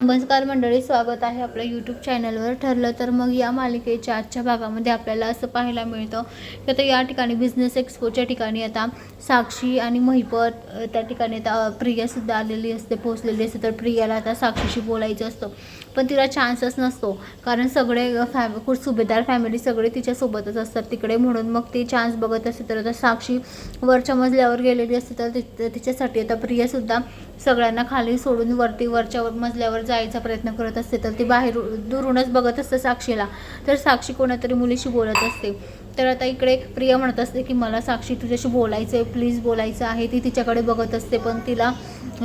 नमस्कार मंडळी स्वागत आहे आपल्या यूट्यूब चॅनलवर ठरलं तर मग या मालिकेच्या आजच्या भागामध्ये आपल्याला असं पाहायला मिळतं की आता या ठिकाणी बिझनेस एक्सपोच्या ठिकाणी आता साक्षी आणि महिपत त्या ठिकाणी आता प्रियासुद्धा आलेली असते पोचलेली असते. तर प्रियाला आता साक्षीशी बोलायचं असतं. पण तिला चान्सच नसतो. कारण सगळे फॅम खूप सुभेदार फॅमिली सगळे तिच्यासोबतच असतात तिकडे. म्हणून मग ती चान्स बघत असते. तर आता साक्षी वरच्या मजल्यावर गेलेली असते. तर ति- तिच्यासाठी आता प्रियासुद्धा सगळ्यांना खाली सोडून वरती वरच्या मजल्यावर जायचा प्रयत्न करत असते तर ती बाहेर दुरूनच बघत असते साक्षीला. तर साक्षी कोणातरी मुलीशी बोलत असते. तर आता इकडे प्रिया म्हणत असते की मला साक्षी तुझ्याशी बोलायचं आहे प्लीज बोलायचं आहे. ती तिच्याकडे बघत असते पण तिला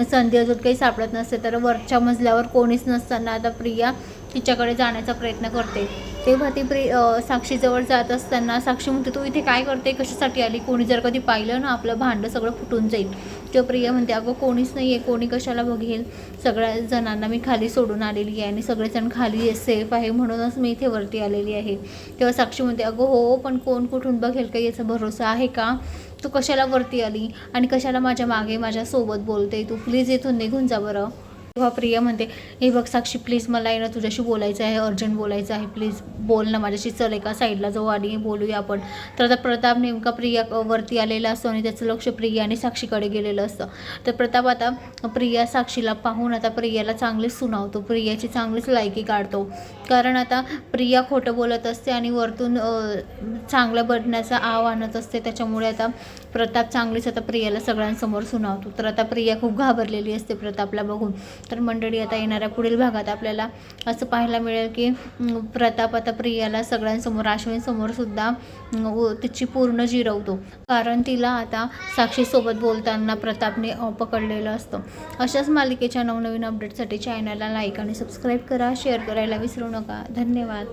संधी अजून काही सापडत नसते. तर वरच्या मजल्यावर कोणीच नसताना आता प्रिया तिच्याकडे जाण्याचा प्रयत्न करते. तेव्हा ती प्रे साक्षीजवळ जात असताना साक्षी म्हणते तू इथे काय करते? कशासाठी आली? कोणी जर कधी पाहिलं ना आपलं भांडं सगळं फुटून जाईल. तेव्हा प्रिया म्हणते अगं कोणीच नाही आहे कोणी कशाला बघेल? सगळ्या जणांना मी खाली सोडून आलेली आहे आणि सगळेजण खाली सेफ आहे म्हणूनच मी इथे वरती आलेली आहे. तेव्हा साक्षी म्हणते अगं हो पण कोण कुठून बघेल का याचा भरोसा आहे का? तू कशाला वरती आली आणि कशाला माझ्या मागे माझ्यासोबत बोलते? तू प्लीज इथून निघून जा बरं. तेव्हा प्रिया म्हणते हे बघ साक्षी प्लीज मला आहे ना तुझ्याशी बोलायचं आहे अर्जंट बोलायचं आहे प्लीज बोल ना माझ्याशी चल एका साईडला जाऊ आणि बोलूया आपण. तर आता प्रताप नेमका प्रिया वरती आलेला असतो आणि त्याचं लक्ष प्रिया आणि साक्षीकडे गेलेलं असतं. तर प्रताप आता प्रिया साक्षीला पाहून आता प्रियाला चांगलीच सुनावतो प्रियाची चांगलीच लायकी काढतो. कारण आता प्रिया खोटं बोलत असते आणि वरतून चांगलं बनण्याचा आव आणत असते त्याच्यामुळे आता प्रताप चांगलीच आता प्रियाला सगळ्यांसमोर सुनावतो. तर आता प्रिया खूप घाबरलेली असते प्रतापला बघून. तर मंडळी आता येणाऱ्या पुढील भागात आपल्याला असं पाहायला मिळेल की प्रताप आता प्रियाला सगळ्यांसमोर आश्विनसमोर सुद्धा व तिची पूर्ण जिरवतो. कारण तिला आता साक्षीसोबत बोलताना प्रतापने पकडलेलं असतं. अशाच मालिकेच्या नवनवीन अपडेटसाठी चॅनलला लाईक आणि सबस्क्राईब करा. शेअर करायला विसरू नका. धन्यवाद.